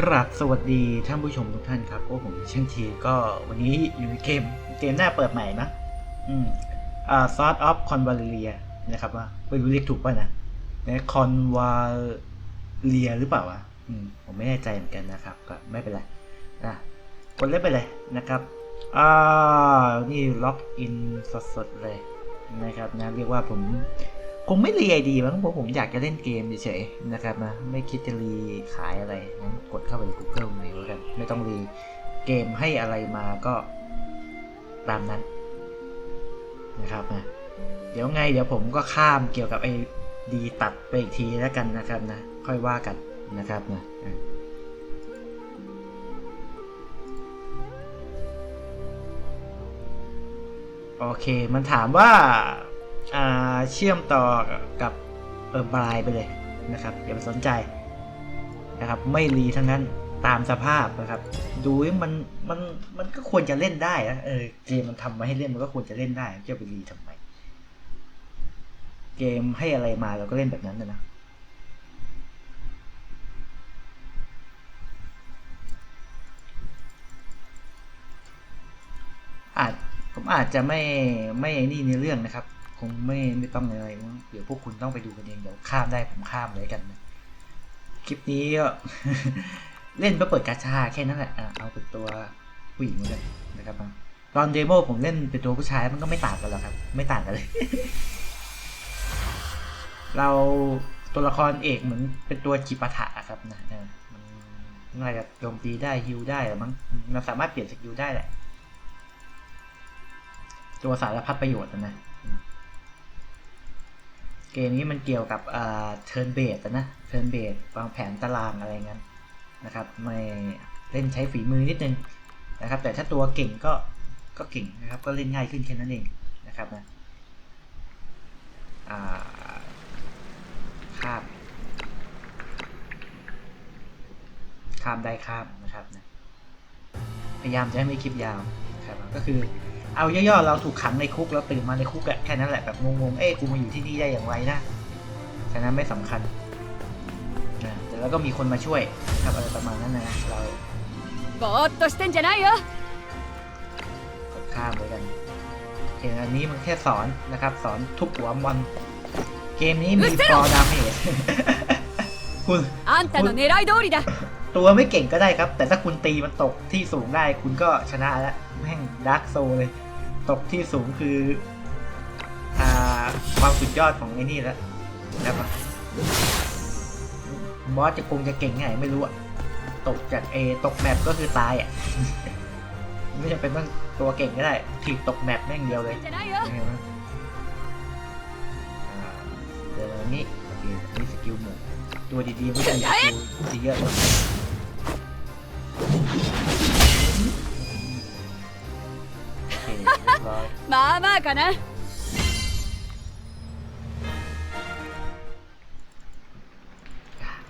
กราบสวัสดีท่านผู้ชมทุกท่านครับก็ผมเช่นทีก็วันนี้อยู่ในเกมเกมหน้าเปิดใหม่นะอืมอ่า Sort of Convalia นะครับว่าไม่รู้เรียกถูกป่ะนะนะ Convalia หรือเปล่าวะอืมผมไม่แน่ใจเหมือนกันนะครับ ก็ไม่เป็นไรนะกดเล่นไปเลยนะครับอ่านี่ล็อกอินสดๆเลยนะครับนะเรียกว่าผม คงไม่รีไอดีมั้งเพราะผมอยากจะเล่นเกมเฉยๆนะครับนะไม่คิดจะรีขายอะไรงั้นกดเข้าไปใน Google เลยแล้วกันไม่ต้องรีเกมให้อะไรมาก็ตามนั้นนะครับนะเดี๋ยวไงเดี๋ยวผมก็ข้ามเกี่ยวกับไอดีตัดไปอีกทีแล้วกันนะครับนะค่อยว่ากันนะครับนะโอเค มันถามว่า เชื่อมต่อกับเออบายไปเลยนะครับอย่าไปสนใจนะครับไม่รีทั้งนั้นตามสภาพนะครับ ดูมันมันมันก็ควรจะเล่นได้นะเออเกมมันทำมาให้เล่นมันก็ควรจะเล่นได้จะไปรีทำไมเกมให้อะไรมาเราก็เล่นแบบนั้นนะนะอาจผมอาจจะไม่ไม่นี่ในเรื่องนะครับ งไม่ไม่ต้องอะไรมั้งเดี๋ยวพวกคุณต้องไปดูกันเองเดี๋ยวข้ามได้ผมข้ามเลยกันนะคลิปนี้ก็เล่นเพื่อเปิดกาชาแค่นั้นแหละเอาเป็นตัวผู้หญิงเหมือนกันนะครับตอนเดโมผมเล่นเป็นตัวผู้ชายมันก็ไม่ต่างกันหรอกครับ ไม่ต่างกันเลย เราตัวละครเอกเหมือนเป็นตัวจิปาถะครับนะมันน่าจะโจมตีได้ฮิลได้หรือมั้งมันสามารถเปลี่ยนสกิลได้แหละ ตัวสารพัดประโยชน์นะนะอืม เกมนี้มันเกี่ยวกับอ่าเทิร์นเบสนะเทิร์นเบสวางแผนตารางอะไรเงี้ยนะครับไม่เล่นใช้ฝีมือนิดนึงนะครับ แต่ถ้าตัวเก่งก็ก็เก่งนะครับ ก็เล่นง่ายขึ้นแค่นั้นเองนะครับนะข้ามข้ามได้ข้ามนะครับนะพยายามจะให้ไม่คลิปยาวนะครับก็คือ เอาย่อๆเราถูกขังในคุกแล้วตื่นมาในคุกแค่นั้นแหละแบบงงๆเอ๊ะกูมาอยู่ที่นี่ได้อย่างไรนะฉะนั้นไม่สำคัญนะแต่แล้วก็มีคนมาช่วยครับอะไรประมาณนั้นนะเราบอสตัวสเตนจะได้เหรอกดข้ามไปกันเกมอันนี้มันแค่สอนนะครับ สอนทุบหัวมอนเกมนี้มีฟอร์ดาเมจคุณอันตาโนเนไรโดริดะตัวไม่เก่งก็ได้ครับ แต่ถ้าคุณตีมันตกที่สูงได้คุณก็ชนะแล้วแม่งดาร์กโซเลย ตกที่สูงคืออ่าความสุดยอดของไอ้นี่แล้วนะล้วบอสจะคงจะเก่งไงไม่รู้อะตกจากเอตกแมปก็คือตายอะไม่จำเป็นต้องตัวเก่งก็ได้ถีบตกแมปแม่งเดียวเลยเดี๋ยวนี้นี่สกิลหมูตัวดีๆไม่ใช่สกิลดีเยอะ まあまあかな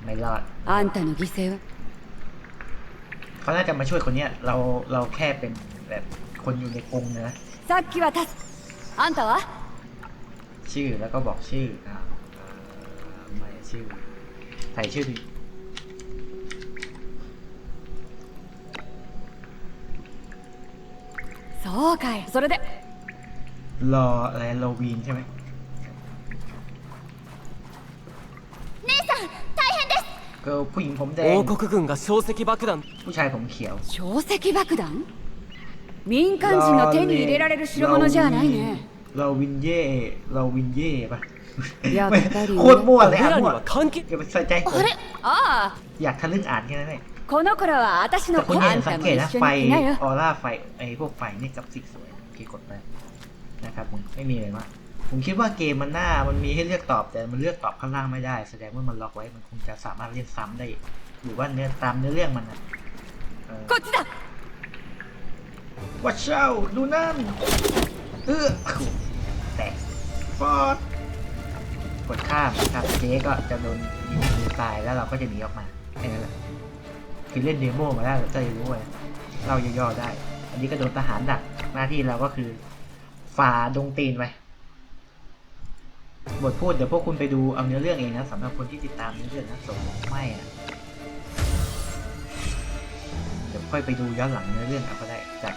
ไม่รอด あんたの犠牲は เขาน่าจะมาช่วยคนเนี้ย เราเราแค่เป็นแบบคนอยู่ในกรงนะ さっきは助あんたは ชื่อแล้วก็บอกชื่ออ่าอ่าไม่ชื่อ ใส่ชื่อดิ そうかいそれで รออะไรโลวีนใช่ไหม 姉さん大変です ก็ผู้หญิงผมแดง 王国軍が小石爆弾 ผู้ชายผมเขียว 小石爆弾民間人の手に入れられる代物じゃないね เราวินเย่เราวินเย่ปะ やっ ไม่ ぱり โคตรมั่วเลย 俺 อ่ะ らに มั่ว は関係 อย่าไปใส่ใจผม あれああ อยากทะลึ่งอ่านแค่นั้นเอง この頃は私 แต่ の คุณ 子 เห็ あ น ん สั た ง も เกต 一 นะ 緒 ไฟ に来なよ ออร่าไฟไอ้พวกไฟนี่กราฟิกสวยโอเคกดไป นะครับไม่มีเลยว่าผมคิดว่าเกมมันหน้ามันมีให้เลือกตอบแต่มันเลือกตอบข้างล่างไม่ได้ แสดงว่ามันล็อกไว้มันคงจะสามารถเล่นซ้ำได้หรือว่าเนื้อตามเนื้อเรื่องมันนะก็จะวัดเช่าดูนั่นเออแตกฟอดกดข้ามครับเจ๊ก็จะโดนยิงมือตายแล้วเราก็จะหนีออกมาแค่นั้นแหละคือเล่นเดโมมาแล้วเราจะรู้ไว้เราย่อๆได้ อันนี้ก็โดนทหารดักหน้าที่เราก็คือ ฝ่าดงตีนไปบทพูดเดี๋ยวพวกคุณไปดูเอาเนื้อเรื่องเองนะสำหรับคนที่ติดตามเนื้อเรื่องนะสมไม่อะเดี๋ยวค่อยไปดูย้อนหลังเนื้อเรื่องเอาก็ได้จาก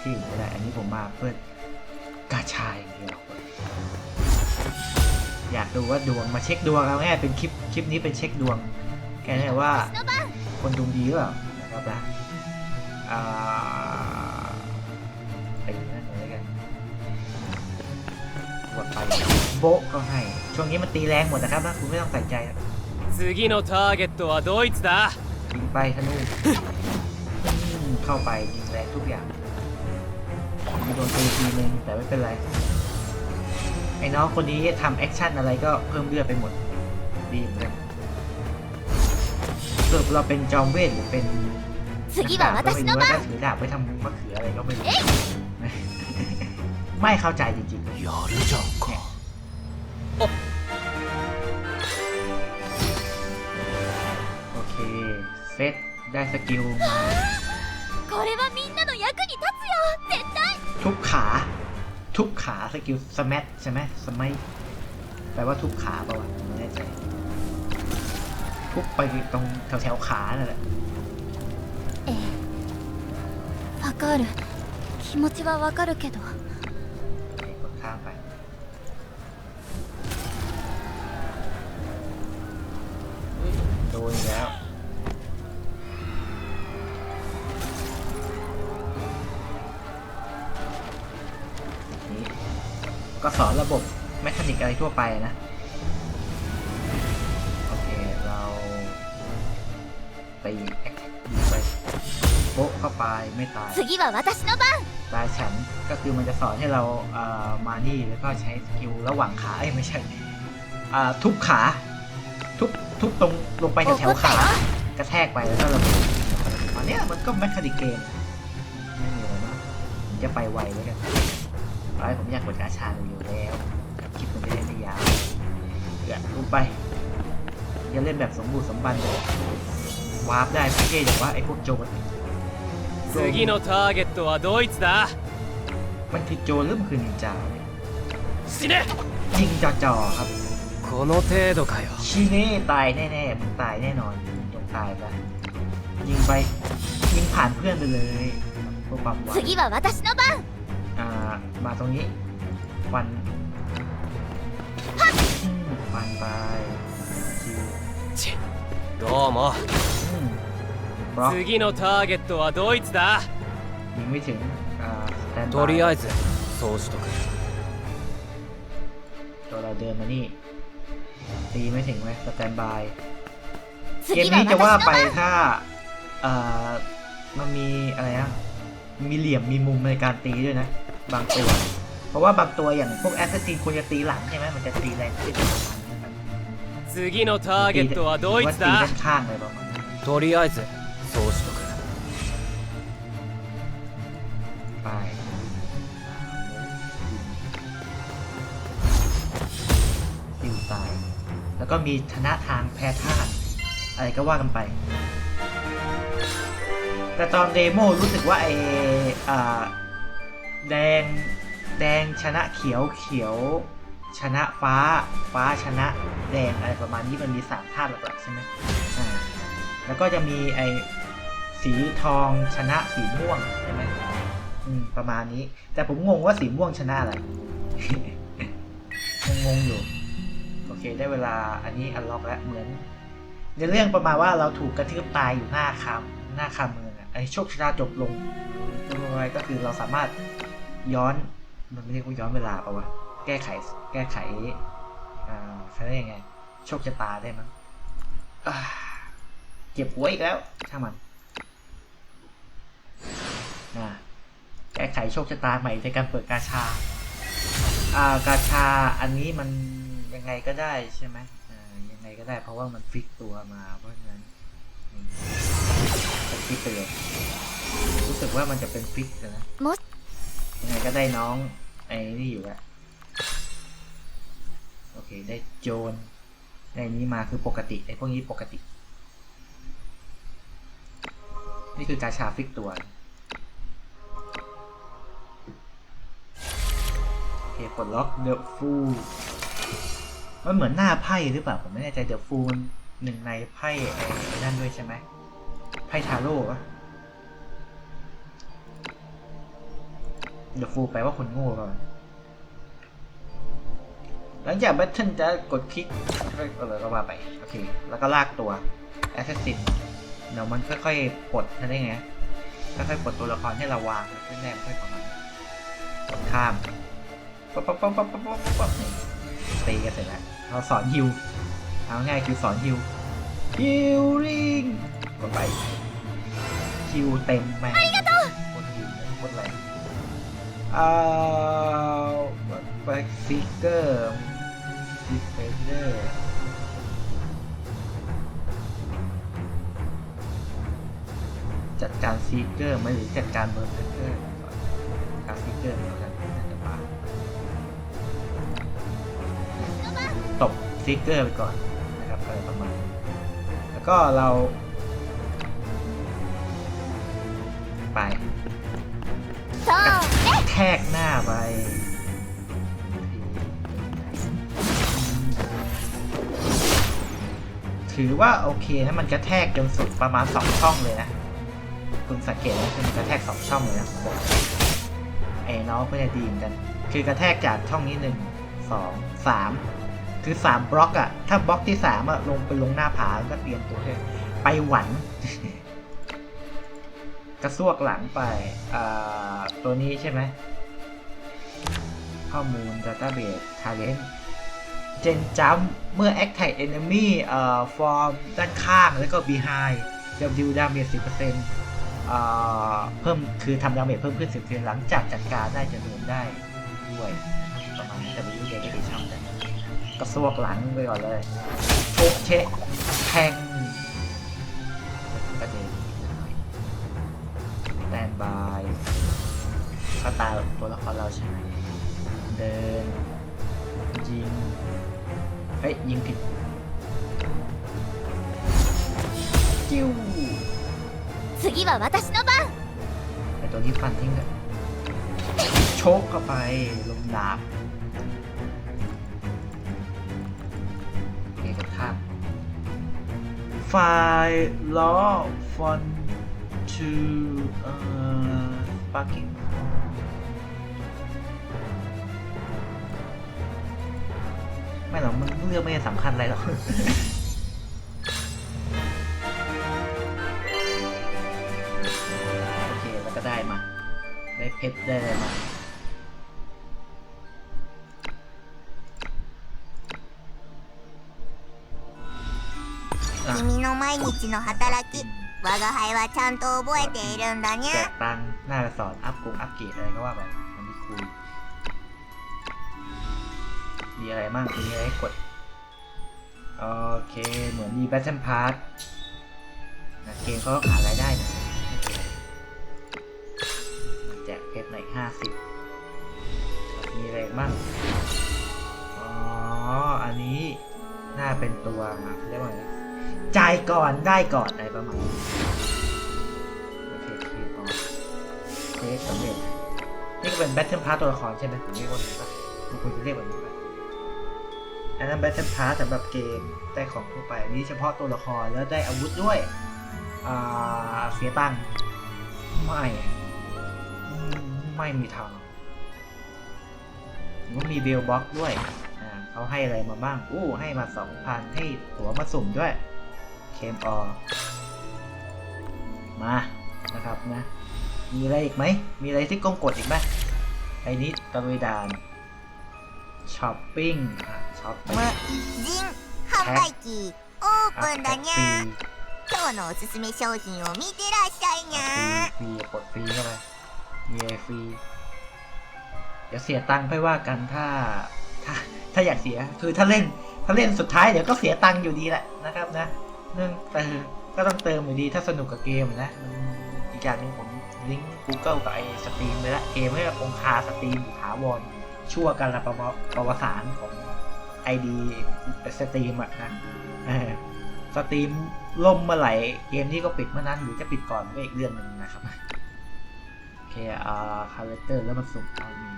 ที่อื่นก็ได้ อันนี้ผมมาเพื่อกาชายอย่างเดียวอยากดูว่าดวงมาเช็คดวงเอาง่ายเป็นคลิปคลิปนี้เป็นเช็คดวงแกได้ว่าคนดวงดีหรือเปล่านะครับนะ กดไปโบ๊ะก็ให้ ช่วงนี้มันตีแรงหมดนะครับนะคุณไม่ต้องใส่ใจนะ 次のターゲットはドイツだ ยิงไปธนูอืมเข้าไปยิงแรงทุกอย่างมีโดนตีทีนึงแต่ไม่เป็นไร ไอ้น้องคนนี้ทำแอคชั่นอะไรก็เพิ่มเลือดไปหมด ดีเหมือนกันสรุปเราเป็นจอมเวทหรือเป็น 次は私の ว่า 番 ถ้าถือดาบไปทำมะเขืออะไรก็ไม่รู้ ไม่เข้าใจจริงๆ やるじゃんか โอเค เซตได้สกิลมา これはみんなの役に立つよ絶対 ทุบขา ทุบขาสกิลสมัใช่ไหมสมัยแปลว่าทุบขาเปล่าวะไม่แน่ใจ ทุบไปตรงแถวแถวๆขานั่นแหละ ええわかる気持ちはわかるけど โอเคกด ข้ามไป โดนอีกแล้ว นี่ก็สอนระบบแมคานิกอะไรทั่วไปนะ โอเค เราตีแอคยิงไปโป๊ะเข้าไปไม่ตาย ราฉันก็คือมันจะสอนให้เราเอ่อมานี่แล้วก็ใช้สกิลระหว่างขาเอ้ไม่ใช่อ่าทุบขา ทุบทุบตรงลงไปแถวขากระแทกไปแล้วก็เราดอันเนี้ยมันก็แมคคาดิเกมไม่มีอะไรมากจะไปไวแล้วกันร้อยผมอยากกดกาชาอยู่แล้วคิดมันไม่ได้ยาวเดี๋ยวลงไปอย่าเล่นแบบสมบูรณ์สมบันวาร์ปได้พี่เก๋บอกว่าไอ้พวกโจร 次のターゲットはドイツだ มันคือโจรหรือมันคือนินจาเนี่ย 死ね ยิงจ่อๆครับ この程度かよ ชีเน่ตายแน่ๆมึงตายแน่นอนจงตายไปยิงไป ยิงผ่านเพื่อนไปเลยเพื่อความไว 次は私の番 อ่า มาตรงนี้ฟันอืมฟันไปคิว チッどうも อืม บล็อก 次のターゲットはドイツだ ยิงไม่ถึง อ่าสแตน とりあえずそうしとく ตัวเราเดินมานี่ ตีไม่ถึงไหมสแตนบาย 次 เกม は นี้ 私 จะว่า の ไป 番 ถ้าเอ่อมันมีอะไรนะมีเหลี่ยมมีมุมในการตีด้วยนะ บางตัว เพราะว่าบางตัวอย่างพวกแอสซัสซินควรจะตีหลังใช่ไหมมันจะตีแรงขึ้นประมาณนี้ครับ 次のターゲットはドイ ว่า ツ ตี だ ด้านข้างเลยประมาณนั้น とりあえず そうしとく ไปติวตาย แล้วก็มีชนะทางแพ้ธาตุอะไรก็ว่ากันไป แต่ตอนเดโมรู้สึกว่าไออ่า แดง แดงชนะเขียวเขียว ชนะฟ้า ฟ้าชนะแดงอะไรประมาณนี้มันมีสามธาตุหลักๆใช่ไหมอ่า แล้วก็จะมีไอ สีทองชนะสีม่วงใช่ไหมอืมประมาณนี้ แต่ผมงงว่าสีม่วงชนะอะไรยังงงอยู่ โอเค ได้เวลาอันนี้อันล็อกแล้วเหมือน ในเรื่องประมาณว่าเราถูกกระทืบตายอยู่หน้าคำหน้าคำเมืองอะไอโชคชะตาจบลงอะไรก็คือเราสามารถย้อนมันไม่เรียกว่าย้อนเวลาปะวะแก้ไขแก้ไขอ่าเขาเรียกยังไงโชคชะตาได้มั้งเก็บหัวอีกแล้วช่างมัน แก้ไขโชคชะตาใหม่ในการเปิดกาชา อ่ากาชาอันนี้มันยังไงก็ได้ใช่ไหมอ่ายังไงก็ได้เพราะว่ามันฟิกตัวมาเพราะฉะนั้นอืมเป็นฟิกไปเลยรู้สึกว่ามันจะเป็นฟิกนะもยังไงก็ได้น้องไอ้นี่อยู่แล้วโอเคได้โจนได้นี้มาคือปกติไอ้พวกนี้ปกติ นี่คือกาชาฟิกตัวโอ เคปลดล็อกเดอะฟูลมันเหมือนหน้าไพ่หรือเปล่า ผมไม่แน่ใจเดอะฟูลหนึ่งในไพ่ไอ้นั่นด้วยใช่ไหมไพ่ทาโร่ะเดอะฟูลแปลว่าคนโง่ก่อนหลังจากแบทเทิลจะกดคลิกอะไรก็ว่าไป โอเค แล้วก็ลากตัวแอสเซสซินเดี๋ยวมันค่อยๆปลดนั่นได้ไงค่อยๆปลดตัวละครให้เราวางแน่ๆค่อยๆของมันข้าม ปั๊บปั๊บปั๊บปั๊บปั๊บปั๊บปั๊บตีกันเสร็จแล้วเราสอนฮิวเอาง่ายคือสอนฮิวฮิวริงกดไปฮิวเต็มแม่งกดฮิวกดอะไรอ่าแบ็กซิกเกอร์ดิเฟนเดอร์จัดการซีเกอร์ไหมหรือจัดการเบอร์เซอร์การซีเกอร์แล้วกัน ซิกเกอร์ไปก่อนนะครับอะไรประมาณแล้วก็เรา ไปแทกหน้าไปถือว่าโอเคให้มันกระแทกจนสุดประมาณสองช่องเลยนะคุณสังเกตนะคือมันกระแทกสองช่องเลยนะไอ้น้องก็จะดีมกัน คือกระแทกจากช่องนี้หนึ่งสองสาม คือสามบล็อกอะถ้าบล็อกที่สามอะลงไปลงหน้าผาก็เตรียมตัวไปหวัน กระซวกหลังไปตัวนี้ใช่ไหมข้อมูล Database Talent เจนจัมเมื่อ Attack Enemy เอ่อ form ด้านข้างแล้วก็ behind W damage 10%เอ่อเพิ่มคือทำดาเมจเพิ่มขึ้น10%หลังจากจัดการได้จะโดนได้ด้วยประมาณนี้แต่ไม่รู้จะได้กี่ช่องกัน กระซวกหลังไปก่อนเลยโชกเชะแทงประเด็นแตนบายเข้าตาตัวละครเราใช่ไหมเดิน ยิง เฮ้ย ยิงผิด จิ้ว 次は私の番 ไอตัวนี้ฟันทิ้งเลยโชกเข้าไป ลงดาบ ไฟล์ล้อฟอนทูเอ่อปาร์กิ้งไม่หรอกมันเรื่องไม่สำคัญอะไรหรอกโอเค แล้วก็ได้มา ได้เพชรได้อะไรมา 君の毎日の働き我が輩はちゃんと覚えているんだに แจ ゃ กตังค์หน้าไปสอนอัพกงอัพเกรดอะไรก็ว่าไปมันไม่คุย มีอะไรมั่งมีอะไรให้กด โอเค เหมือนมีแบทเทิลพาร์ทนะเกมเขาก็หารายได้นะแจกเพชรหน่อยห้าสิบมีอะไรมั่ง อ๋อ อันนี้น่าเป็นตัวเขาเรียกว่าไง จ่ายก่อนได้ก่อนอะไรประมาณนี้โอเคเคพอเทสสำเร็จนี่ก็เป็นแบทเทิลพาร์ตัวละครใช่ไหมผมเรียกว่านี้ปะมันควรจะเรียกแบบนี้ปะอันนั้นแบทเทิลพาร์สำหรับเกมได้ของทั่วไปนี้เฉพาะตัวละครแล้วได้อาวุธด้วยอ่าเสียตังค์ไม่ไม่มีทางมันมีเบลบ็อกด้วย อ่าเขาให้อะไรมาบ้าง อู้ ให้มาสองพันให้ตั๋วมาสุ่มด้วย เคมออ มานะครับนะ มีอะไรอีกไหม มีอะไรที่ก้มกดอีกไหมไอ้นี้ตะลุยดานช้อปปิ้งอ่ะช้อปปิ้ง 無人販売機オー อ่ะ プン แพ็ だ ค に ฟรี ゃ今日のおすすめ商品を見てらっしゃいにゃ ฟรีฟรีกดฟรีเข้าไปมีอะไรฟรี เดี๋ยวเสียตังค์ค่อยว่ากันถ้า ถ้า ถ้าอยากเสีย คือถ้าเล่น ถ้าเล่นสุดท้ายเดี๋ยวก็เสียตังค์อยู่ดีแหละนะครับนะ เรื่องเติมก็ต้องเติมอยู่ดีถ้าสนุกกับเกมนะมันอีกอย่างหนึงผมลิงก์ Google กับไอ้สตรีมไปแล้วเกมไม่องคาสตรีมถาวรชั่วกันละประวัติประวัติศาสตร์ของ ID สตรีมอะนะสตรีมล่มเมื่อไหร่เกมนี้ก็ปิดเมื่อนั้นหรือจะปิดก่อนก็อีกเรื่องหนึ่งนะครับโอเคอ่าคาแรคเตอร์แล้วมันสุ่มเอามี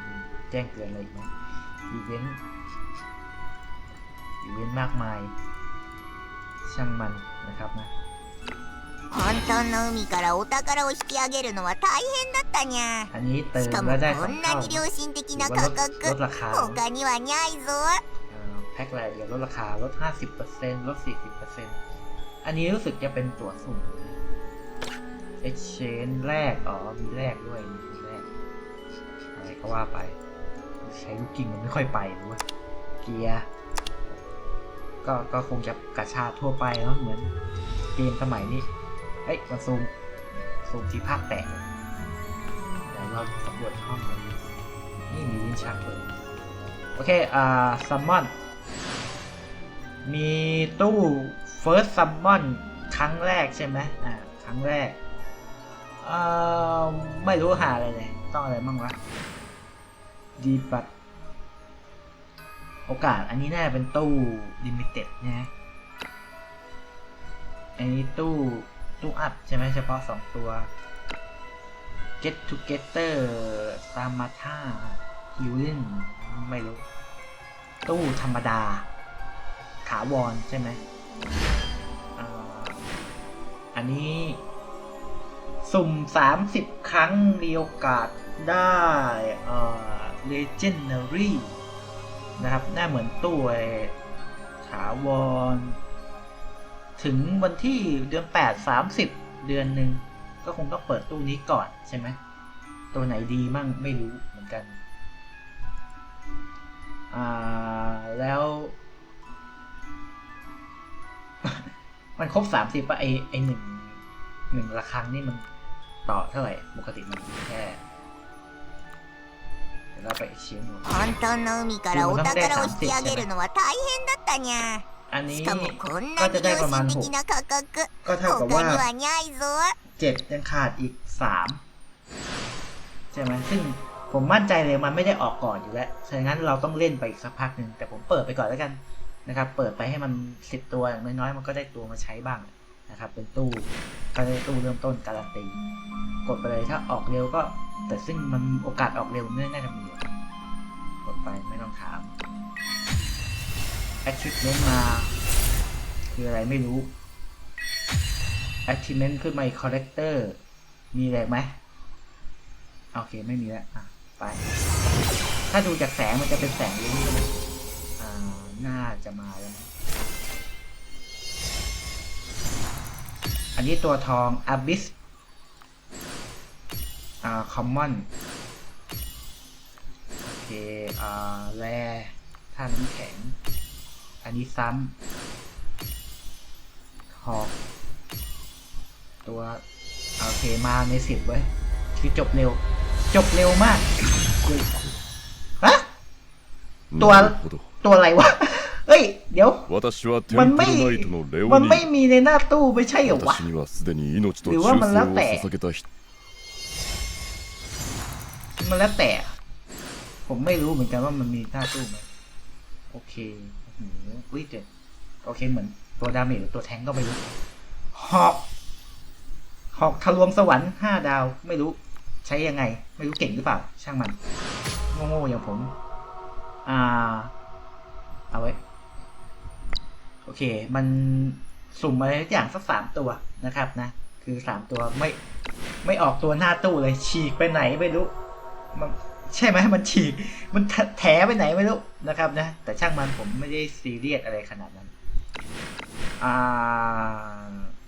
แจ้งเตือนอะไรอีกไหมอีเวนต์อีเวนต์มากมาย ช่างมันนะครับนะ 混沌の海からお宝を引き上げるのは大変だったにゃ อันนี้เติ し ม かも แล้วได้ส こ อง ん เท่า なに良心的な ถือว่า 価 ลดลด 格 ราคา 他にはにゃいぞ เอ่อแพ็คอะไรเดี๋ยวลดราคาลด 50%ลด 40%อันนี้รู้สึกจะเป็นตั๋วสุ่ม exchange แรก อ๋อ มีแรกด้วย มีแรก อะไรก็ว่าไป ใช้ลูกกิ้งมันไม่ค่อยไปหรือว่าเกียร์ ก็ก็คงจะกระชากทั่วไปเนาะเหมือนเกมสมัยนี้เฮ้ยมาซูมซูมที่ภาพแตกเลยเดี๋ยวเราสำรวจห้องกันนี่มีลิ้นชักเลยโอเค อ่าซัมมอน มีตู้ First Summon ครั้งแรกใช่ไหมอ่า ครั้งแรก เอ่อ ไม่รู้หาอะไรเลย ต้องอะไรบ้างวะดีบัต โอกาสอันนี้น่าเป็นตู้ลิมิเต็ดนะอันนี้ตู้ตู้อัพใช่ไหมเฉพาะสองตัว Get Together Samata Healing ไม่รู้ ตู้ธรรมดา ถาวรใช่ไหมอันนี้ สุ่ม 30 ครั้งมีโอกาสได้ เอ่อ Legendary นะครับ หน้าเหมือนตู้ไอ้ถาวร ถึงวันที่เดือน 8 30 เดือนหนึ่งก็คงต้องเปิดตู้นี้ก่อนใช่ไหม ตัวไหนดีมั่งไม่รู้เหมือนกัน อ่า แล้ว มันครบสามสิบป่ะไอไอหนึ่งหนึ่งละครั้งนี่มันต่อเท่าไหร่ ปกติมันแค่ เดี๋ยวเราไปเชียงหนู 混沌の海からお宝を引き上げるのは大変だったにゃ อันนี้ しかもこん ก็ なに จะได้ 良 ประมาณ 心 หก 的な価格 ก็เท่ากับ 他 ว่า にはにゃいぞ เจ็ดยังขาดอีกสามใช่ไหมซึ่งผมมั่นใจเลยมันไม่ได้ออกก่อนอยู่แล้วฉะนั้นเราต้องเล่นไปอีกสักพักหนึ่งแต่ผมเปิดไปก่อนแล้วกันนะครับ เปิดไปให้มันสิบตัวอย่างน้อยๆมันก็ได้ตัวมาใช้บ้าง นะครับเป็นตู้ก็ได้ตู้เริ่มต้นการันตีกดไปเลยถ้าออกเร็วก็ แต่ซึ่งมันโอกาสออกเร็วไม่องน่าจะมียวกดไปไม่ต้องถาม achievement มา คืออะไรไม่รู้ achievement ขึ้นมาอีก collector มีอะไรไหมโอเคไม่มีแล้วอะไป ถ้าดูจากแสงมันจะเป็นแสงลุ้อ่าน่าจะมาแล้ว อันนี้ตัวทอง abyss สอ่าคอมมโอเคอ่าแร่ท่าน้แข็ง อันนี้ซ้ำหอกตัวโอเคมาในสิบไว้ที่จบเร็ว จบเร็วมากฮะตัวตัวอะไรวะ เฮ้ย เดี๋ยว มันไม่ มันไม่มีในหน้าตู้ไม่ใช่เหรอวะ หรือว่ามันแล้วแต่ มันแล้วแต่ ผมไม่รู้เหมือนกันว่ามันมีหน้าตู้ไหมโอเคอุ้ยเจ็ดโอเคเหมือนตัวดาเมจหรือตัวแทงก็ไม่รู้หอกหอกทะลวงสวรรค์ห้าดาวไม่รู้ ใช้ยังไง ไม่รู้เก่งหรือเปล่า ช่างมันโง่ๆอย่างผม อ่า เอาไว้ โอเค มันสุ่มอะไรทุกอย่างสักสามตัวนะครับนะ คือสามตัวไม่ไม่ออกตัวหน้าตู้เลยฉีกไปไหนไม่รู้มันใช่ไหมมันฉีก มันแถไปไหนไม่รู้นะครับนะ แต่ช่างมันผมไม่ได้ซีเรียสอะไรขนาดนั้น อ่า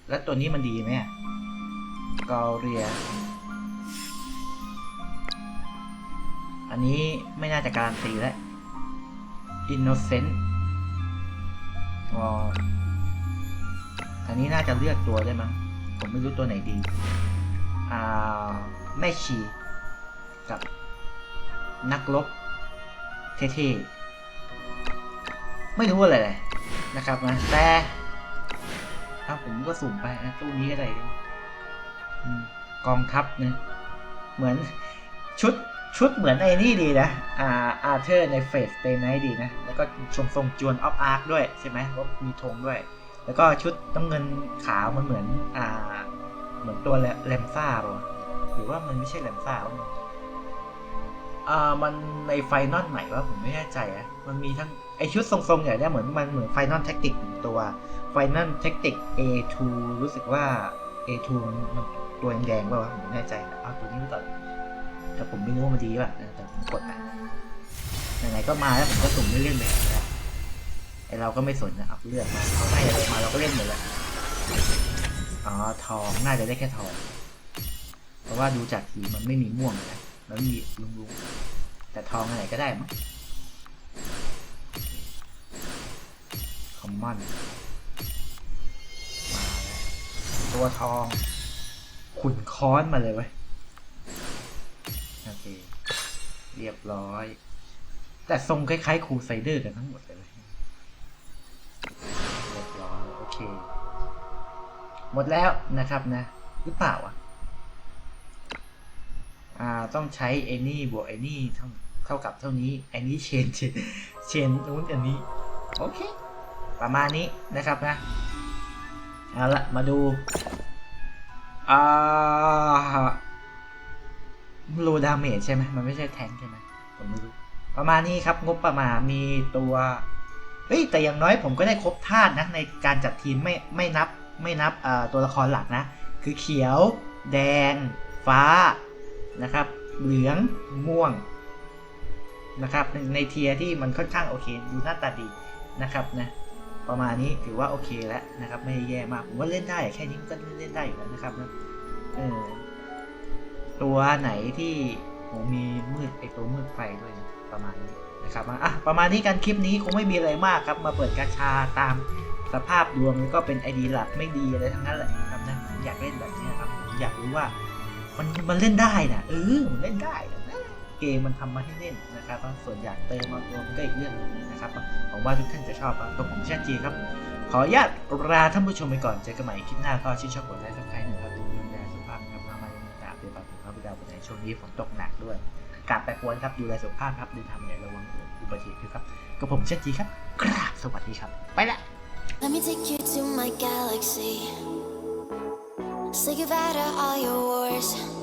แล้วตัวนี้มันดีไหมกอเรีย อันนี้ไม่น่าจะการันตีแล้ว Innocent อ๋ออันนี้น่าจะเลือกตัวได้มั้ง ผมไม่รู้ตัวไหนดี อ่า แม่ชี กับนักรบเท่ๆ ไม่รู้อะไรเลยนะครับนะ แต่ถ้าผมก็สุ่มไปนะตู้นี้ก็ได้อืมกองทัพเนี่ยเหมือนชุด ชุดเหมือนไอ้นี่ดีนะ อ่าอาร์เธอร์ในเฟสเตนไนดีนะ แล้วก็ชมทรงจวนออฟอาร์คด้วยใช่ไหมว่ามีธงด้วย แล้วก็ชุดน้ำเงินขาวมันเหมือน อ่า เหมือนตัวแรมซ่าป่ะหรือว่ามันไม่ใช่แรมซ่าวะอ่ามันในไฟนอลไหนวะผมไม่แน่ใจอะมันมีทั้งไอชุดทรงๆอย่างเนี้ยเหมือนมันเหมือนไฟนอลแท็กติกตัวไฟนอลแท็กติก A2 รู้สึกว่า A2 มันตัวแดงๆป่าวะผมไม่แน่ใจเอาตัวนี้ไว้ก่อน แต่ผมไม่รู้ว่ามันดีป่ะแต่ผมกดไปไหนๆก็มาแล้วผมก็สุ่มเล่นๆไปแล้วไอเราก็ไม่สนนะเอาเลือกมาเขาให้อะไรมาเราก็เล่นหมดเลยอ๋อทองน่าจะได้แค่ทอง เพราะว่าดูจากสีมันไม่มีม่วงนะแล้วมีลุงๆแต่ทองอะไรก็ได้มั้งคอมมอนมาแล้วตัวทองขุนค้อนมาเลยเว้ย เค เรียบร้อย แต่ทรงคล้ายๆครูไซเดอร์กันทั้งหมดเลยเรียบร้อยโอเค หมดแล้วนะครับนะ หรือเปล่าอะอ่าต้องใช้ไอ้นี่บวกไอ้นี่เท่าเท่ากับเท่านี้ไอ้นี้เชนเชนเชนนู้นอันนี้ โอเค ประมาณนี้นะครับนะเอาละมาดูอ่า โลดาเมจใช่ไหมมันไม่ใช่แทงใช่ไหมผมไม่รู้ ประมาณนี้ครับงบประมาณมีตัวเฮ้ยแต่อย่างน้อยผมก็ได้ครบธาตุนะในการจัดทีมไม่ไม่นับไม่นับตัวละครหลักนะ คือเขียว แดง ฟ้านะครับ เหลืองม่วงนะครับในเทียที่มันค่อนข้างโอเคดูหน้าตาดีนะครับนะประมาณนี้ถือว่าโอเคแล้วนะครับ ไม่แย่มากผมว่าเล่นได้แค่นี้ก็เล่นได้อยู่แล้วนะครับนะเออ ตัวไหนที่ผมมีมืดไอตัวมืดไฟด้วยนะประมาณนี้นะครับอะประมาณนี้กันคลิปนี้คงไม่มีอะไรมากครับ มาเปิดกาชาตามสภาพดวงแล้วก็เป็นไอดีหลักไม่ดีอะไรทั้งนั้นแหละนะครับนะอยากเล่นแบบนี้ครับผมอยากรู้ว่า มันมันเล่นได้นะเออมันเล่นได้เกมมันทำมาให้เล่นนะครับส่วนอยากเติมมาตัวมันก็อีกเรื่องหนึงนะครับหวังว่าทุกท่านจะชอบตัวผมเช่นจีครับ ขออนุญาตลาท่านผู้ชมไปก่อนเจอกันใหม่คลิปหน้าก็ชื่นชอบกดไลค์สับสไครต์ ช่วงนี้ฝนตกหนักด้วยกาศแปรปรวนครับดูแลสุขภาพครับเดินทางอย่าระวังอุบัติเหตุด้วยครับกับผมเชจีครับกราบสวัสดีครับ ไปละ Let me take you to my galaxy. Say goodbye to all your wars.